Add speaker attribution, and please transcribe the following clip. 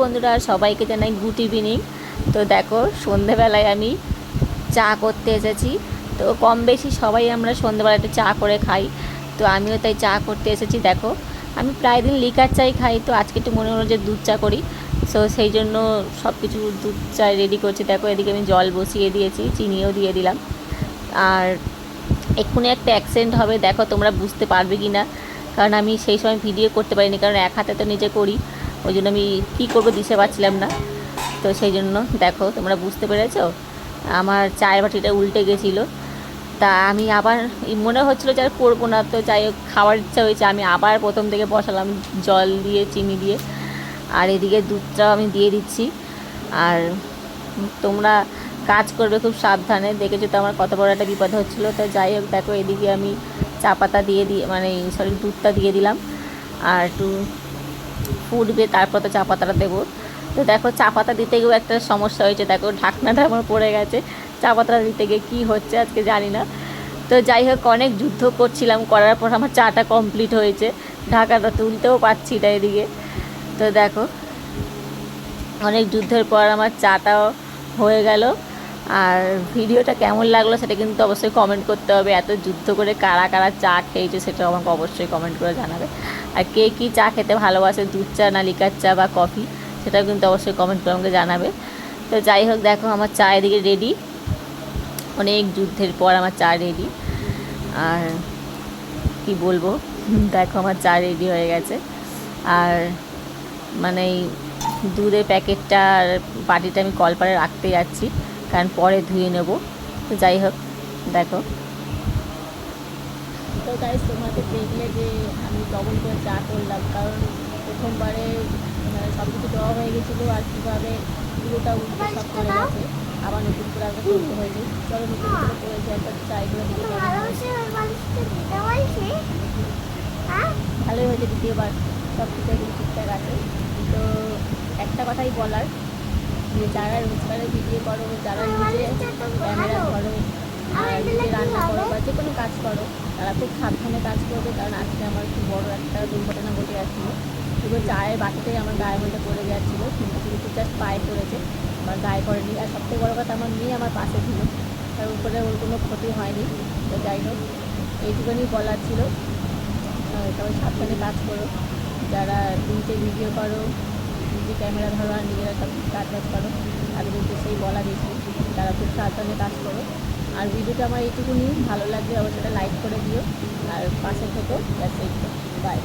Speaker 1: বন্ধুরা, সবাইকে জানাই গুড ইভিনিং। তো দেখো, সন্ধেবেলায় আমি চা করতে এসেছি। তো কম বেশি সবাই আমরা সন্ধেবেলা একটু চা করে খাই। তো আমিও তাই চা করতে এসেছি, দেখো। আমি প্রায় দিন লিকার চাই খাই, তো আজকে একটু মনে হলো যে দুধ চা করি। সো সেই জন্য সব কিছু দুধ চা রেডি করছি। দেখো, এদিকে আমি জল বসিয়ে দিয়েছি, চিনিও দিয়ে দিলাম। আর এক্ষুনি একটা অ্যাক্সিডেন্ট হবে, দেখো তোমরা বুঝতে পারবে কি না কারণ আমি সেই সময় ভিডিও করতে পারিনি, কারণ এক হাতে তো নিজে করি। ওই জন্য আমি কী করব দিতে পারছিলাম না। তো সেই জন্য দেখো, তোমরা বুঝতে পেরেছ? আমার চায়ের বাটিটা উল্টে গেছিল। তা আমি আবার মনে হচ্ছিল যে আর করব না। তো যাই হোক, খাওয়ার ইচ্ছা হয়েছে। আমি আবার প্রথম থেকে বসালাম জল দিয়ে, চিনি দিয়ে। আর এদিকে দুধটাও আমি দিয়ে দিচ্ছি। আর তোমরা কাজ করবে খুব সাবধানে। দেখেছ তো আমার কত বড় একটা বিপদ হচ্ছিল। তো যাই হোক, দেখো এদিকে আমি চা পাতা দিয়ে দিয়ে মানে সরি দুধটা দিয়ে দিলাম। আর একটু ফুটবে, তারপর তো চা পাতাটা দেবো। তো দেখো, চা পাতা দিতে গিয়েও একটা সমস্যা হয়েছে। দেখো, ঢাকনাটা আমার পড়ে গেছে। চা পাতাটা দিতে গিয়ে কী হচ্ছে আজকে জানি না। তো যাই হোক, অনেক যুদ্ধ করছিলাম, করার পর আমার চাটা কমপ্লিট হয়েছে। ঢাকাটা তুলতেও পারছি না এদিকে। তো দেখো, অনেক যুদ্ধের পর আমার চাটাও হয়ে গেল। আর ভিডিওটা কেমন লাগল সেটা কিন্তু অবশ্যই কমেন্ট করতে হবে। এত যুদ্ধ করে কারা কারা চা খেয়েছে সেটা আমাকে অবশ্যই কমেন্ট করে জানাবে। আর কে কী চা খেতে ভালোবাসে, দুধ চা না লিকার চা বা কফি, সেটাও কিন্তু অবশ্যই কমেন্ট করে আমাকে জানাবে। তো যাই হোক, দেখো আমার চা এদিকে রেডি অনেক যুদ্ধের পর আমার চা রেডি আর কি বলব? দেখো আমার চা রেডি হয়ে গেছে। আর মানে দুধের প্যাকেটটা আর বাটিটা আমি কলপারে রাখতে যাচ্ছি। কারণ পরে ধুয়ে নেব। তো যাই হোক, দেখো। তো তাই তোমাকে দেখলে যে আমি ডবল করে চা করলাম, কারণ প্রথমবারে মানে সব কিছু দেওয়া হয়ে গেছিল আর কীভাবে পুরোটা উল্টে সব করে গেছে, আবার নতুন করে আবার করতে হয়েছে চলো নতুন করে করেছি একটা ট্রাই করে ভালোই হয়েছে দ্বিতীয়বার সব কিছু ঠিকঠাক আছে। তো একটা কথাই বলার যে যারা রোজগারে ভিডিও করো যারা নিজে ক্যামেরা আর নিজে রান্না করো বা যে কোনো কাজ করো, তারা খুব সাবধানে কাজ করবে কারণ আজকে আমার খুব বড় একটা দুর্ঘটনা ঘটে যাচ্ছিল। পুরো চায়ের বাটিতেই আমার গায়ের মধ্যে পড়ে যাচ্ছিল, কিন্তু কিন্তু জাস্ট পায়ে পড়েছে, আমার গায়ে পড়েনি। আর সবথেকে বড় কথা, আমার মেয়ে আমার পাশে ছিল, তার উপরে ওর কোনো ক্ষতি হয়নি। তো যাই হোক, এইটুকুনি বলার ছিল। সবাই সাবধানে কাজ করো। যারা নিজে ভিডিও করো নিজে ক্যামেরা ধরো আর নিজেরা সব কাজবাজ কাজ বাজ করো, তাদের উদ্দেশ্যেই বলা গেছে তারা খুব সাবধানে কাজ করো। আর ভিডিওটা আমার এইটুকুনি, ভালো লাগলে অবশ্যই লাইক করে দিও, আর পাশে থেকো বাই